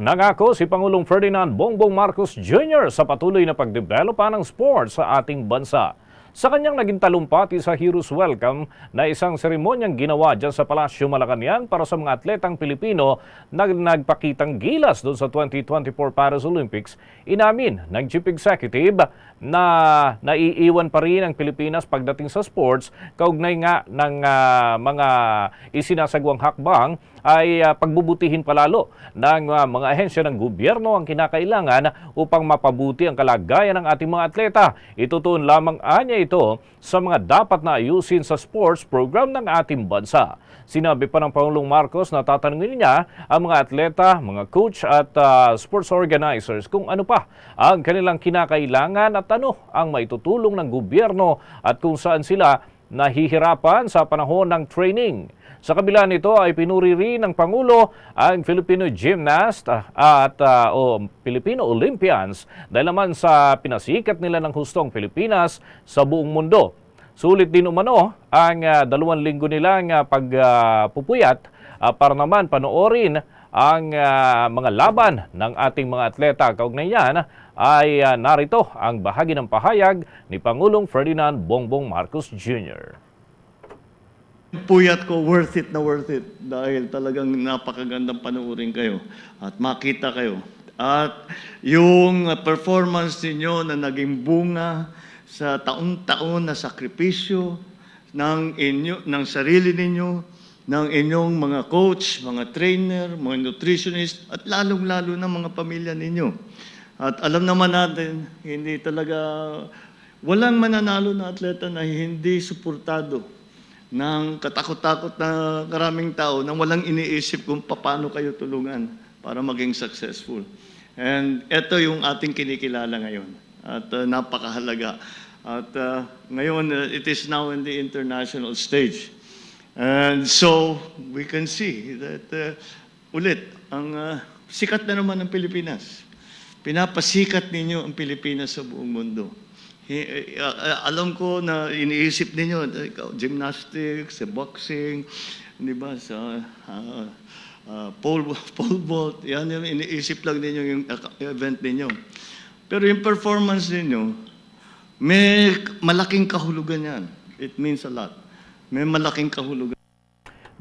Nangako si Pangulong Ferdinand Bongbong Marcos Jr. sa patuloy na pagdevelopa ng sports sa ating bansa. Sa kanyang naging talumpati sa Heroes Welcome na isang seremonyang ginawa dyan sa Palasyo Malacanang para sa mga atletang Pilipino na nagpakitang gilas doon sa 2024 Paris Olympics, inamin ng Chief Executive na naiiwan pa rin ang Pilipinas pagdating sa sports kaugnay nga ng ah, mga isinasagwang hakbang ay ah, pagbubutihin palalo ng ah, mga ahensya ng gobyerno ang kinakailangan upang mapabuti ang kalagayan ng ating mga atleta. Itutuon lamang anya ito sa mga dapat na ayusin sa sports program ng ating bansa. Sinabi pa ng Pangulong Marcos na tatanungin niya ang mga atleta, mga coach at ah, sports organizers kung ano pa ang kanilang kinakailangan at ano ang maitutulong ng gobyerno at kung saan sila nahihirapan sa panahon ng training. Sa kabila nito ay pinuri rin ng Pangulo ang Filipino gymnast ah, at ah, o Filipino Olympians dahil naman sa pinasikat nila ng hustong Pilipinas sa buong mundo. Sulit din umano ang ah, dalawang linggo nilang ah, pagpupuyat ah, para naman panoorin ang ah, mga laban ng ating mga atleta. Kaugnay yan ay ah, narito ang bahagi ng pahayag ni Pangulong Ferdinand Bongbong Marcos Jr. Puyat ko, worth it na worth it dahil talagang napakagandang panuorin kayo at makita kayo. At yung performance ninyo na naging bunga sa taon-taon na sakripisyo ng, inyo, ng sarili ninyo, ng inyong mga coach, mga trainer, mga nutritionist, at lalong-lalo na mga pamilya ninyo. At alam naman natin, hindi talaga, walang mananalo na atleta na hindi suportado ng katakot-takot na karaming tao na walang iniisip kung paano kayo tulungan para maging successful. And ito yung ating kinikilala ngayon. At uh, napakahalaga. At uh, ngayon, uh, it is now in the international stage. And so, we can see that uh, ulit, ang uh, sikat na naman ng Pilipinas. Pinapasikat ninyo ang Pilipinas sa buong mundo. Hi- eh, uh, alam ko na iniisip ninyo, gymnastics, boxing, di ba, sa uh, uh, pole, pole vault, yan yung iniisip lang ninyo yung event ninyo. Pero yung performance ninyo, may malaking kahulugan yan. It means a lot. May malaking kahulugan.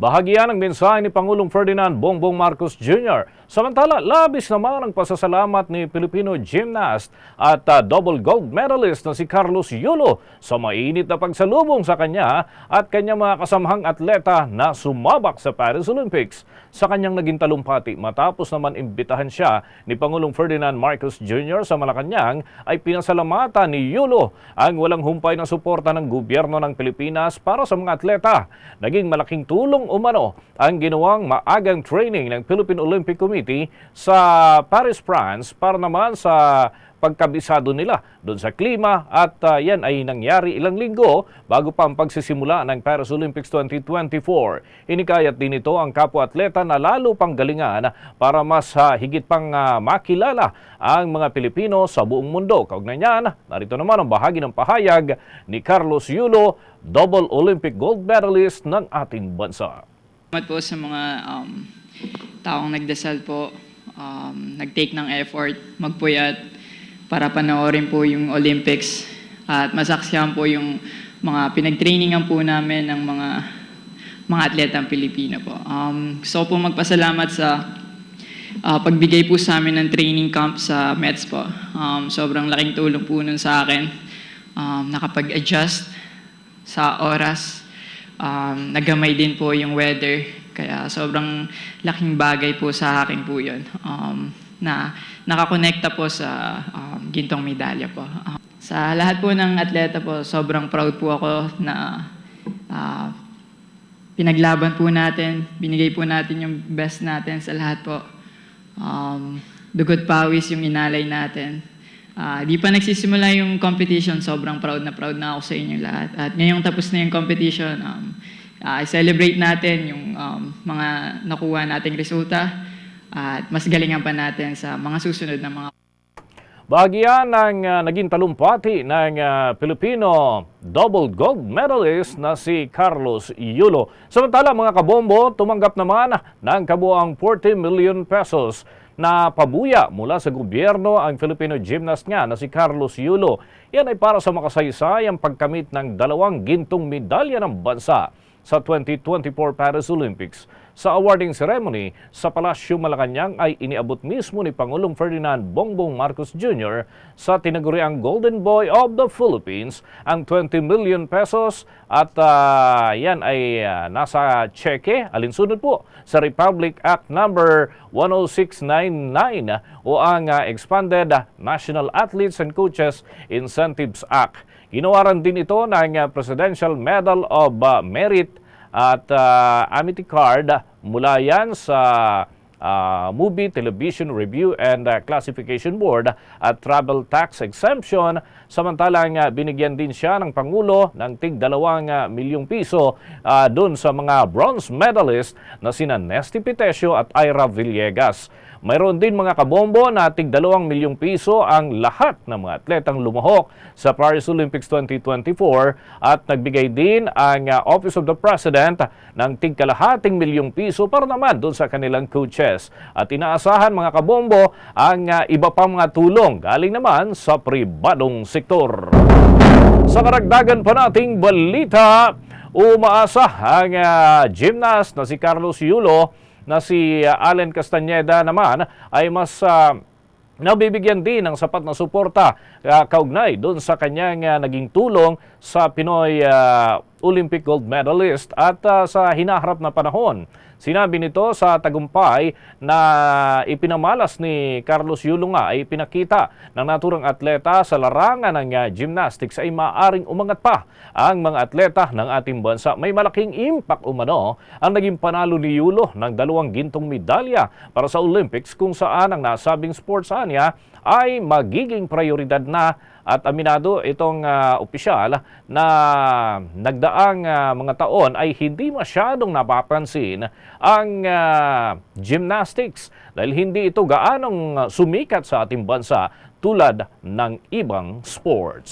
Bahagi yan ang mensahe ni Pangulong Ferdinand Bongbong Marcos Jr. Samantala, labis naman ang pasasalamat ni Filipino gymnast at ah, double gold medalist na si Carlos Yulo sa mainit na pagsalubong sa kanya at kanyang mga kasamahang atleta na sumabak sa Paris Olympics. Sa kanyang naging talumpati matapos naman imbitahan siya ni Pangulong Ferdinand Marcos Jr. sa Malacanang ay pinasalamatan ni Yulo ang walang humpay na suporta ng gobyerno ng Pilipinas para sa mga atleta. Naging malaking tulong umano ang ginawang maagang training ng Philippine Olympic Committee sa Paris, France para naman sa pagkabisado nila doon sa klima at ah, yan ay nangyari ilang linggo bago pa ang pagsisimula ng Paris Olympics 2024. Hinikayat din ito ang kapwa-atleta na lalo pang galingan para mas ah, higit pang ah, makilala ang mga Pilipino sa buong mundo. Kaugnay niyan, narito naman ang bahagi ng pahayag ni Carlos Yulo, double Olympic gold medalist ng ating bansa. Salamat po sa mga um, taong nagdasal po, um, nag-take ng effort, magpuyat para panoorin po yung Olympics at masaksihan po yung mga pinag-trainingan po namin ng mga mga atletang Pilipino po. Um, gusto po magpasalamat sa ah, pagbigay po sa amin ng training camp sa Mets po. Um, sobrang laking tulong po nun sa akin. Um, nakapag-adjust sa oras. Um, nagamay din po yung weather. Kaya sobrang laking bagay po sa akin po yun. Um, na nakakonekta po sa um, gintong medalya po. Um, sa lahat po ng atleta po, sobrang proud po ako na ah, pinaglaban po natin, binigay po natin yung best natin sa lahat po. Um, dugot pawis yung inalay natin. Ah, di pa nagsisimula yung competition, sobrang proud na proud na ako sa inyong lahat. At ngayong tapos na yung competition, um, ah, i-celebrate natin yung um, mga nakuha nating resulta at mas galingan pa natin sa mga susunod na mga Bahagi yan ng ah, naging talumpati ng ah, Filipino double gold medalist na si Carlos Yulo. Samantala mga kabombo, tumanggap naman ng kabuang 40 million pesos na pabuya mula sa gobyerno ang Filipino gymnast nga na si Carlos Yulo. Yan ay para sa makasaysayang pagkamit ng dalawang gintong medalya ng bansa sa 2024 Paris Olympics. Sa awarding ceremony sa Palasyo Malacanang ay iniabot mismo ni Pangulong Ferdinand Bongbong Marcos Jr. sa tinaguriang Golden Boy of the Philippines ang 20 million pesos at ah, yan ay ah, nasa cheque alinsunod po sa Republic Act number 10699 o ang ah, Expanded National Athletes and Coaches Incentives Act. Ginawaran din ito ng ah, Presidential Medal of ah, Merit at ah, Amity Card mula yan sa ah, Movie, Television Review and ah, Classification Board at Travel Tax Exemption. Samantalang ah, binigyan din siya ng Pangulo ng tig dalawang ah, milyong piso ah, doon sa mga bronze medalist na sina Nesty Pitesio at Ira Villegas. Mayroon din mga kabombo na tig 2 milyong piso ang lahat ng mga atletang lumahok sa Paris Olympics 2024 at nagbigay din ang uh, Office of the President ng tig kalahating milyong piso para naman doon sa kanilang coaches. At inaasahan mga kabombo ang uh, iba pang mga tulong galing naman sa pribadong sektor. Sa karagdagan pa nating balita, umaasa ang ah, gymnast na si Carlos Yulo na si ah, Allen Castañeda naman ay mas ah, nabibigyan din ng sapat na suporta ah, kaugnay doon sa kanyang ah, naging tulong sa Pinoy ah, Olympic gold medalist at ah, sa hinaharap na panahon. Sinabi nito sa tagumpay na ipinamalas ni Carlos Yulo nga ay pinakita ng naturang atleta sa larangan ng ah, gymnastics ay maaring umangat pa ang mga atleta ng ating bansa. May malaking impact umano ang naging panalo ni Yulo ng dalawang gintong medalya para sa Olympics kung saan ang nasabing sports niya ay magiging prioridad na at aminado itong ah, opisyal na nagdaang ah, mga taon ay hindi masyadong napapansin ang ah, gymnastics dahil hindi ito gaanong ah, sumikat sa ating bansa tulad ng ibang sports.